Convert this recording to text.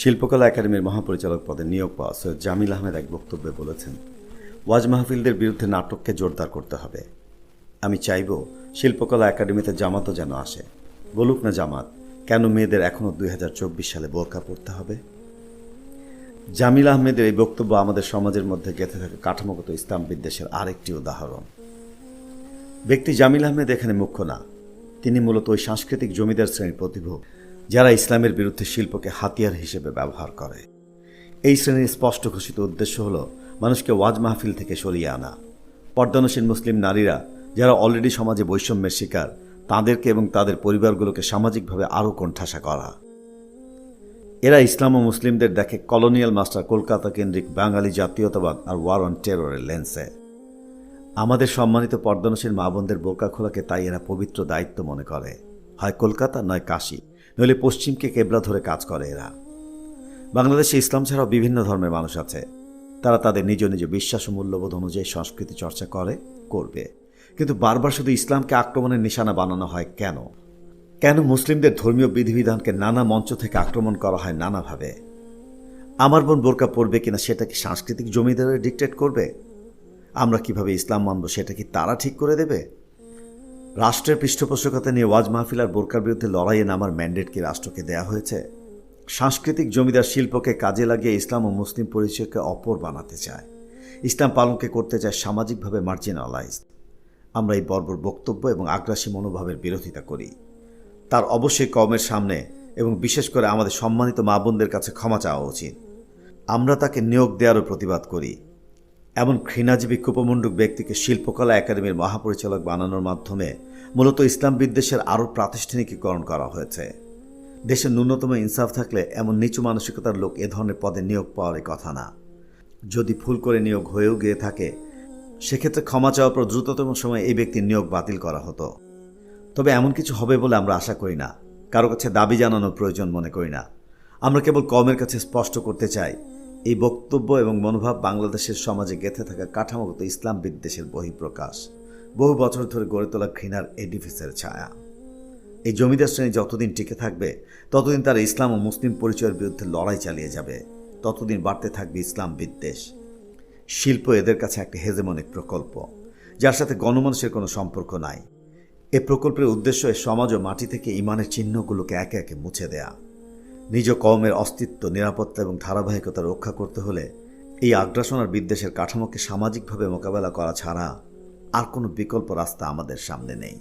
শিল্পকলা একাডেমির মহাপরিচালক পদে নিয়োগ পাওয়া সৈয়দ জামিল আহমেদ এক বক্তব্যে বলেছেন, ওয়াজ মাহফিলদের বিরুদ্ধে নাটককে জোরদার করতে হবে। আমি চাইব শিল্পকলা একাডেমিতে জামাতও যেন আসে। বলুক না জামাত, কেন মেয়েদের এখনও দুই সালে বোরকা পড়তে হবে? জামিল আহমেদের এই বক্তব্য আমাদের সমাজের মধ্যে গেঁথে থাকা কাঠামোগত ইসলাম বিদ্বেষের আরেকটি উদাহরণ। ব্যক্তি জামিল আহমেদ এখানে মুখ্য না, তিনি মূলত ওই সাংস্কৃতিক জমিদার শ্রেণির প্রতিভোগ যারা ইসলামের বিরুদ্ধে শিল্পকে হাতিয়ার হিসেবে ব্যবহার করে। এই শ্রেণির স্পষ্ট ঘোষিত উদ্দেশ্য হল মানুষকে ওয়াজ মাহফিল থেকে সরিয়ে আনা। পর্দানসীন মুসলিম নারীরা যারা অলরেডি সমাজে বৈষম্যের শিকার, তাদেরকে এবং তাদের পরিবারগুলোকে সামাজিকভাবে আরও কোণঠাসা করা। এরা ইসলাম ও মুসলিমদের দেখে কলোনিয়াল মাস্টার কলকাতা কেন্দ্রিক বাঙালি জাতীয়তাবাদ আর ওয়ার অন টেররের লেন্সে আমাদের সম্মানিত পর্দানসীর মা বোনদের বোরকা খোলাকে তাই এরা পবিত্র দায়িত্ব মনে করে। হয় কলকাতা নয় কাশী। নইলে পশ্চিমকে কেবলা ধরে কাজ করে এরা। বাংলাদেশে ইসলাম ছাড়াও বিভিন্ন ধর্মের মানুষ আছে। তারা তাদের নিজ নিজ বিশ্বাস ও মূল্যবোধ অনুযায়ী সংস্কৃতি চর্চা করে, করবে। কিন্তু বারবার শুধু ইসলামকে আক্রমণের নিশানা বানানো হয় কেন? কেন মুসলিমদের ধর্মীয় বিধিবিধানকে নানা মঞ্চ থেকে আক্রমণ করা হয় নানাভাবে? আমার বোন বোরকা পড়বে কিনা সেটা কি সাংস্কৃতিক জমিদারের ডিকটেট করবে? আমরা কীভাবে ইসলাম মানব সেটা কি তারা ঠিক করে দেবে? রাষ্ট্রের পৃষ্ঠপোষকতা নিয়ে ওয়াজ মাহফিল আর বোরকার বিরুদ্ধে লড়াইয়ে নামার ম্যান্ডেট কি রাষ্ট্রকে দেয়া হয়েছে? সাংস্কৃতিক জমিদার শিল্পকে কাজে লাগিয়ে ইসলাম ও মুসলিম পরিচয়কে অপর বানাতে চায়। ইসলাম পালনকে করতে চায় সামাজিকভাবে মার্জিনালাইজ আমরা এই বর্বর বক্তব্য এবং আগ্রাসী মনোভাবের বিরোধিতা করি। তার অবশ্যই কমের সামনে এবং বিশেষ করে আমাদের সম্মানিত মা বোনদের কাছে ক্ষমা চাওয়া উচিত। আমরা তাকে নিয়োগ দেওয়ারও প্রতিবাদ করি। এমন ঘৃণাজীবী কুপমণ্ডুক ব্যক্তিকে শিল্পকলা একাডেমির মহাপরিচালক বানানোর মাধ্যমে মূলত ইসলাম বিদ্বেষের আরও প্রাতিষ্ঠানিকীকরণ করা হয়েছে। দেশের ন্যূনতম ইনসাফ থাকলে এমন নিচু মানসিকতার লোক এ ধরনের পদে নিয়োগ পাওয়ারই কথা না। যদি ভুল করে নিয়োগ হয়েও গিয়ে থাকে, সেক্ষেত্রে ক্ষমা চাওয়ার পর দ্রুততম সময়ে এই ব্যক্তির নিয়োগ বাতিল করা হতো। তবে এমন কিছু হবে বলে আমরা আশা করি না। কারও কাছে দাবি জানানোর প্রয়োজন মনে করি না। আমরা কেবল কমের কাছে স্পষ্ট করতে চাই এই বক্তব্য এবং মনোভাব বাংলাদেশের সমাজে গেঁথে থাকা কাঠামোগত ইসলাম বিদ্বেষের বহিঃপ্রকাশ। বহু বছর ধরে গড়ে তোলা ঘৃণার এডিফিসের ছায়া। এই জমিদার শ্রেণি যতদিন টিকে থাকবে, ততদিন তারা ইসলাম ও মুসলিম পরিচয়ের বিরুদ্ধে লড়াই চালিয়ে যাবে। ততদিন বাড়তে থাকবে ইসলাম বিদ্বেষ। শিল্প এদের কাছে একটি হেজেমনিক প্রকল্প, যার সাথে গণমানুষের কোনো সম্পর্ক নাই। এ প্রকল্পের উদ্দেশ্য সমাজ ও মাটি থেকে ইমানের চিহ্নগুলোকে একে একে মুছে দেয়া। নিজ কমের অস্তিত্ব, নিরাপত্তা এবং ধারাবাহিকতা রক্ষা করতে হলে এই আগ্রাসন আর বিদ্বেষের কাঠামোকে সামাজিকভাবে মোকাবেলা করা ছাড়া আর কোনো বিকল্প রাস্তা আমাদের সামনে নেই।